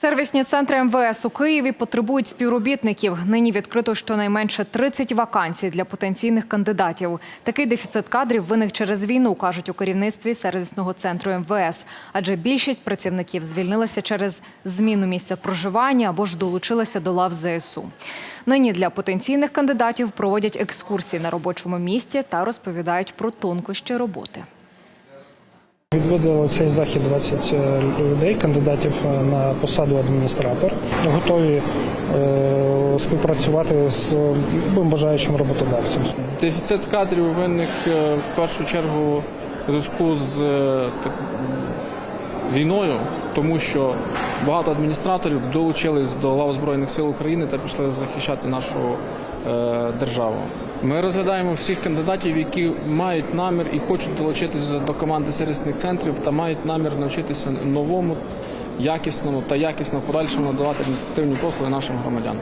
Сервісні центри МВС у Києві потребують співробітників. Нині відкрито щонайменше 30 вакансій для потенційних кандидатів. Такий дефіцит кадрів виник через війну, кажуть у керівництві сервісного центру МВС. Адже більшість працівників звільнилася через зміну місця проживання або ж долучилася до лав ЗСУ. Нині для потенційних кандидатів проводять екскурсії на робочому місці та розповідають про тонкощі роботи. Відвідали цей захід 20 людей, кандидатів на посаду адміністратор. Готові е, співпрацювати з любим бажаючим роботодавцем. Дефіцит кадрів виник е, в першу чергу в зв'язку з е, так, війною, тому що багато адміністраторів долучились до лав Збройних сил України та пішли захищати нашу е, державу. Ми розглядаємо всіх кандидатів, які мають намір і хочуть долучитися до команди сервісних центрів та мають намір навчитися новому, якісному та якісно подальшому надавати адміністративні послуги нашим громадянам.